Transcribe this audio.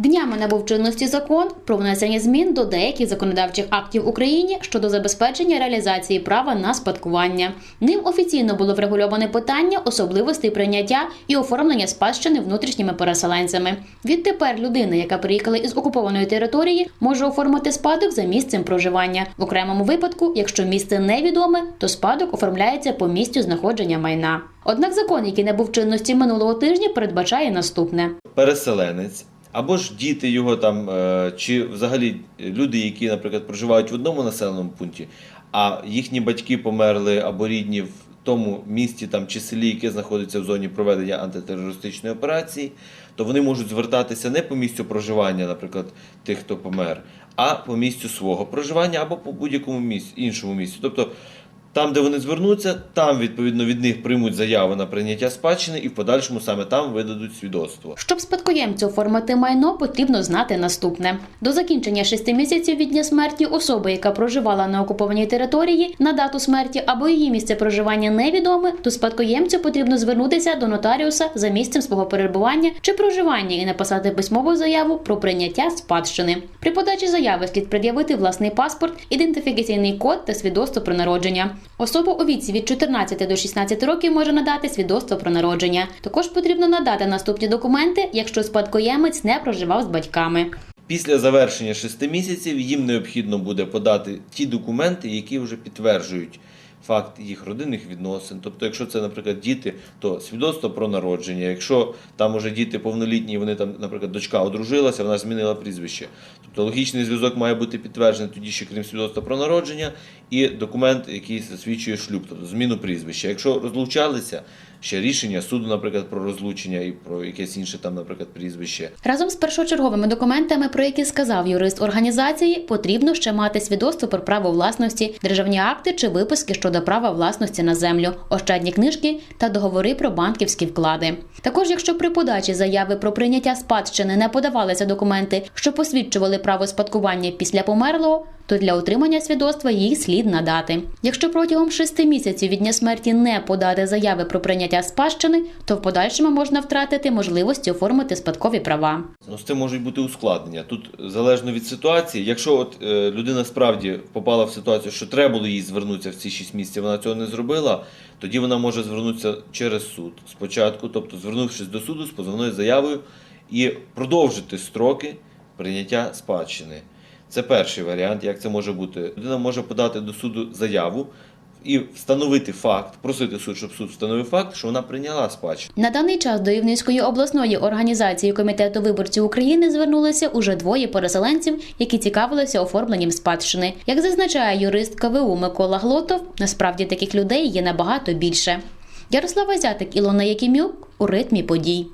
Днями набув чинності закон про внесення змін до деяких законодавчих актів в Україні щодо забезпечення реалізації права на спадкування. Ним офіційно було врегульоване питання особливостей прийняття і оформлення спадщини внутрішніми переселенцями. Відтепер людина, яка приїхала із окупованої території, може оформити спадок за місцем проживання. В окремому випадку, якщо місце невідоме, то спадок оформляється по місцю знаходження майна. Однак закон, який набув чинності минулого тижня, передбачає наступне. переселенець, або ж діти його там, е, чи взагалі люди, які, наприклад, проживають в одному населеному пункті, а їхні батьки померли або рідні в тому місті там, чи селі, яке знаходиться в зоні проведення антитерористичної операції, то вони можуть звертатися не по місцю проживання, наприклад, тих, хто помер, а по місцю свого проживання або по будь-якому місці, іншому місці. Тобто там, де вони звернуться, там відповідно від них приймуть заяву на прийняття спадщини і в подальшому саме там видадуть свідоцтво. Щоб спадкоємцю оформити майно, потрібно знати наступне: до закінчення шести місяців від дня смерті особи, яка проживала на окупованій території на дату смерті або її місце проживання невідоме, то спадкоємцю потрібно звернутися до нотаріуса за місцем свого перебування чи проживання і написати письмову заяву про прийняття спадщини. При подачі заяви слід пред'явити власний паспорт, ідентифікаційний код та свідоцтво про народження. Особа у віці від 14 до 16 років може надати свідоцтво про народження. Також потрібно надати наступні документи, якщо спадкоємець не проживав з батьками. Після завершення шести місяців їм необхідно буде подати ті документи, які вже підтверджують факт їх родинних відносин. Тобто, якщо це, наприклад, діти, то свідоцтво про народження. Якщо там уже діти повнолітні, вони там, наприклад, дочка одружилася, вона змінила прізвище. Тобто логічний зв'язок має бути підтверджений тоді ще крім свідоцтва про народження і документ, який засвідчує шлюб, тобто зміну прізвища. Якщо розлучалися, ще рішення суду, наприклад, про розлучення і про якесь інше там, наприклад, прізвище. Разом з першочерговими документами, про які сказав юрист організації, потрібно ще мати свідоцтво про право власності, державні акти чи виписки щодо права власності на землю, ощадні книжки та договори про банківські вклади. Також, якщо при подачі заяви про прийняття спадщини не подавалися документи, що посвідчували право спадкування після померлого, то для отримання свідоцтва їх слід надати. Якщо протягом шести місяців від дня смерті не подати заяви про прийняття спадщини, то в подальшому можна втратити можливості оформити спадкові права. Ну, з цим можуть бути ускладнення. Тут залежно від ситуації. Якщо от е, людина справді попала в ситуацію, що треба було їй звернутися в ці 6 місяців, вона цього не зробила, тоді вона може звернутися через суд спочатку, тобто звернувшись до суду з позовною заявою і продовжити строки прийняття спадщини. Це перший варіант, як це може бути. Людина може подати до суду заяву і встановити факт, просити суд, щоб суд встановив факт, що вона прийняла спадщину. На даний час до Рівненської обласної організації комітету виборців України звернулися уже двоє переселенців, які цікавилися оформленням спадщини. Як зазначає юрист КВУ Микола Глотов, насправді таких людей є набагато більше. Ярослава Зятик, Ілона Якимюк у ритмі подій.